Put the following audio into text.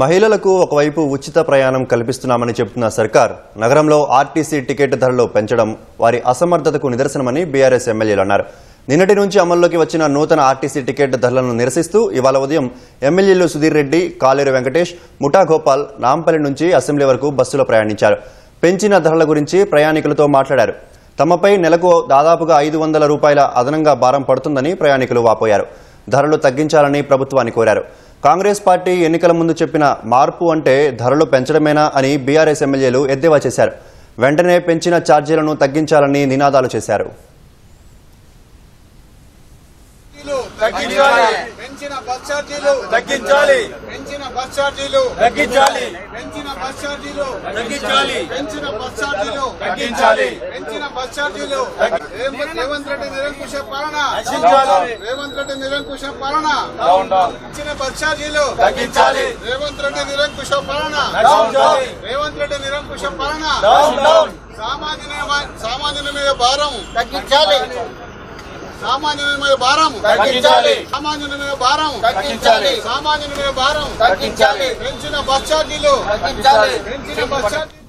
మహిళలకు ఒకవైపు ఉచిత ప్రయాణం కల్పిస్తున్నామని చెబుతున్న సర్కార్ నగరంలో ఆర్టీసీ టికెట్ ధరలు పెంచడం వారి అసమర్థతకు నిదర్శనమని బీఆర్ఎస్ ఎమ్మెల్యేలు అన్నారు. నిన్నటి నుంచి అమల్లోకి వచ్చిన నూతన ఆర్టీసీ టికెట్ ధరలను నిరసిస్తూ ఇవాళ ఉదయం ఎమ్మెల్యేలు సుధీర్ రెడ్డి కాలేరు వెంకటేష్ ముఠా గోపాల్ నాంపల్లి నుంచి అసెంబ్లీ వరకు బస్సులో ప్రయాణించారు. పెంచిన ధరల గురించి ప్రయాణికులతో మాట్లాడారు. తమపై నెలకు దాదాపుగా ఐదు వందల రూపాయల అదనంగా భారం పడుతుందని ప్రయాణికులు వాపోయారు. ధరలు తగ్గించాలని ప్రభుత్వాన్ని కోరారు. కాంగ్రెస్ పార్టీ ఎన్నికల ముందు చెప్పిన మార్పు అంటే ధరలు పెంచడమేనా అని బీఆర్ఎస్ ఎమ్మెల్యేలు ఎద్దేవా చేశారు. వెంటనే పెంచిన ఛార్జీలను తగ్గించాలని నినాదాలు చేశారు. తగ్గించాలి. పెంచిన బస్ ఛార్జీలు తగ్గించాలి. పెంచిన బస్ ఛార్జీలు తగ్గించాలి. పెంచిన బస్ ఛార్జీలు తగ్గించాలి. పెంచిన బస్ ఛార్జీలు తగ్గించాలి. పెంచిన బస్ ఛార్జీలు రేవంత్ రేవంత్ రెడ్డి నిరంకుశ పాలన. రేవంత్ రెడ్డి నిరంకుశ పాలన. పెంచిన బస్ ఛార్జీలు తగ్గించాలి. రేవంత్ రెడ్డి నిరంకుశ పాలన. రేవంత్ రెడ్డి నిరంకుశ పాలన. సామాన్యుని మీద భారం తగ్గించాలి. సామాన్యుని మీద భారం తగ్గించాలి. సామాన్యుని మీద భారం తగ్గించాలి. సామాన్యుని మీద భారం తగ్గించాలి. పెంచిన బస్ ఛార్జీలు తగ్గించాలి. పెంచిన బస్ ఛార్జీలు